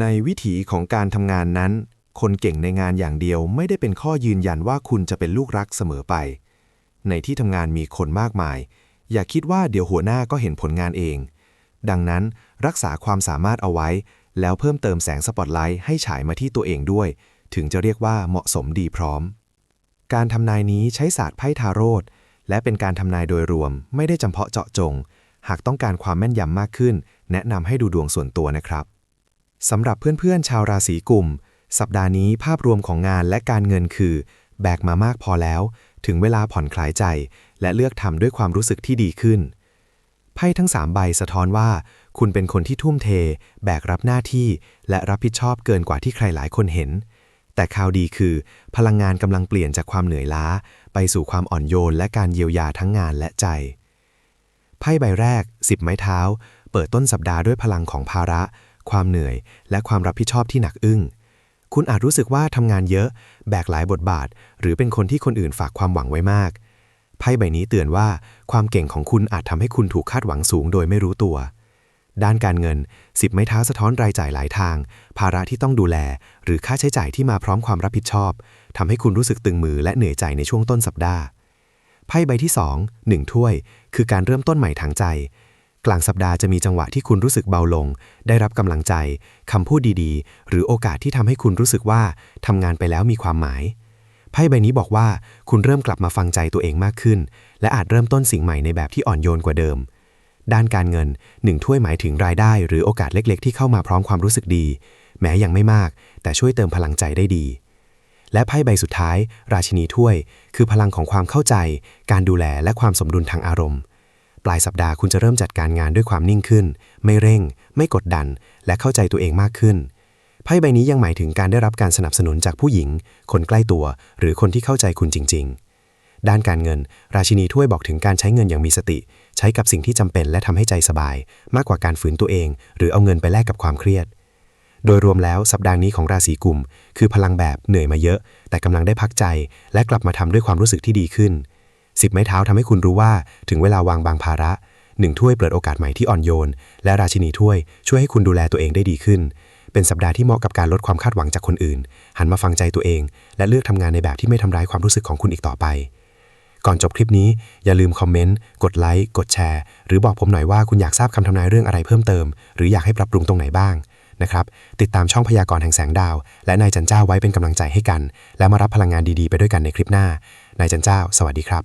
ในวิถีของการทำงานนั้น คนเก่งในงานอย่างเดียวไม่ได้เป็นข้อยืนยันว่าคุณจะเป็นลูกรักเสมอไป ในที่ทำงานมีคนมากมาย อย่าคิดว่าเดี๋ยวหัวหน้าก็เห็นผลงานเอง ดังนั้นรักษาความสามารถเอาไว้ แล้วเพิ่มเติมแสงสปอตไลท์ให้ฉายมาที่ตัวเองด้วย ถึงจะเรียกว่าเหมาะสมดีพร้อม การทำนายนี้ใช้ศาสตร์ไพ่ทาโรตและเป็นการทำนายโดยรวม ไม่ได้จำเพาะเจาะจง หากต้องการความแม่นยำมากขึ้น แนะนำให้ดูดวงส่วนตัวนะครับ สำหรับเพื่อนๆ ชาวราศีกุม สัปดาห์นี้ภาพรวมของงานและการเงินคือ แบกมามากพอแล้ว ถึงเวลาผ่อนคลายใจ และเลือกทำด้วยความรู้สึกที่ดีขึ้น ไพ่ทั้ง 3 ใบสะท้อนว่า คุณเป็นคนที่ทุ่มเท แบกรับหน้าที่ และรับผิดชอบเกินกว่าที่ใครหลายคนเห็น แต่ข่าวดีคือ พลังงานกำลังเปลี่ยนจากความเหนื่อยล้า ไปสู่ความอ่อนโยน และการเยียวยาทั้งงานและใจ ไพ่ใบแรก 10 ไม้เท้า เปิดต้นสัปดาห์ด้วยพลังของภาระ ความเหนื่อย และความรับผิดชอบที่หนักอึ้ง คุณอาจรู้สึกว่าทำงานเยอะ แบกหลายบทบาท หรือเป็นคนที่คนอื่นฝากความหวังไว้มากไพ่ใบนี้เตือนว่าความเก่งของคุณอาจทำให้คุณถูกคาดหวังสูงโดยไม่รู้ตัว ด้านการเงิน10ไม้เท้าสะท้อนรายจ่ายหลายทาง ภาระที่ต้องดูแล หรือค่าใช้จ่ายที่มาพร้อมความรับผิดชอบทำให้คุณรู้สึกตึงมือและเหนื่อยใจในช่วงต้นสัปดาห์ไพ่ใบที่ 2 1 ถ้วย คือการเริ่มต้นใหม่ทางใจ กลางสัปดาห์จะมีจังหวะที่คุณรู้สึกเบาลง ได้รับกำลังใจคำพูดดีๆ หรือโอกาสที่ทำให้คุณรู้สึกว่าทำงานไปแล้วมีความหมาย ไพ่ใบนี้บอกว่าคุณเริ่มกลับมาฟังใจตัวเองมากขึ้น และอาจเริ่มต้นสิ่งใหม่ในแบบที่อ่อนโยนกว่าเดิม ด้านการเงินหนึ่งถ้วยหมายถึงรายได้ หรือโอกาสเล็ก ๆ ที่เข้ามาพร้อมความรู้สึกดี แม้ยังไม่มาก แต่ช่วยเติมพลังใจได้ดีและไพ่ใบสุดท้าย ราชินีถ้วย คือพลังของความเข้าใจ การดูแลและความสมดุลทางอารมณ์ ลายสัปดาห์คุณจะเริ่มจัดการงานด้วยความนิ่งขึ้น ไม่เร่ง ไม่กดดัน และเข้าใจตัวเองมากขึ้น ไพ่ใบนี้ยังหมายถึงการได้รับการสนับสนุนจากผู้หญิง คนใกล้ตัว หรือคนที่เข้าใจคุณจริง ๆ ด้านการเงิน ราชินีถ้วยบอกถึงการใช้เงินอย่างมีสติ ใช้กับสิ่งที่จำเป็นและทำให้ใจสบาย มากกว่าการฝืนตัวเอง หรือเอาเงินไปแลกกับความเครียดโดยรวมแล้วสัปดาห์นี้ของราศีกุม คือพลังแบบเหนื่อยมาเยอะ แต่กำลังได้พักใจ และกลับมาทำด้วยความรู้สึกที่ดีขึ้น สิบไม้เท้าทำให้คุณรู้ว่า ถึงเวลาวางบางภาระหนึ่งถ้วยเปิดโอกาสใหม่ที่อ่อนโยน และราชินีถ้วยช่วยให้คุณดูแลตัวเองได้ดีขึ้น เป็นสัปดาห์ที่เหมาะกับการลดความคาดหวังจากคนอื่น หันมาฟังใจตัวเอง และเลือกทำงานในแบบที่ไม่ทำร้ายความรู้สึกของคุณอีกต่อไป ก่อนจบคลิปนี้อย่าลืมคอมเมนต์กดไลค์กดแชร์ หรือบอกผมหน่อยว่าคุณอยากทราบคำทำนายเรื่องอะไรเพิ่มเติม หรืออยากให้ปรับปรุงตรงไหนบ้างนะครับติดตามช่องพยากรณ์แห่งแสงดาว และนายจันเจ้าไว้เป็นกำลังใจให้กัน แล้วมารับพลังงานดีๆ ไปด้วยกันในคลิปหน้านายจันเจ้า สวัสดีครับ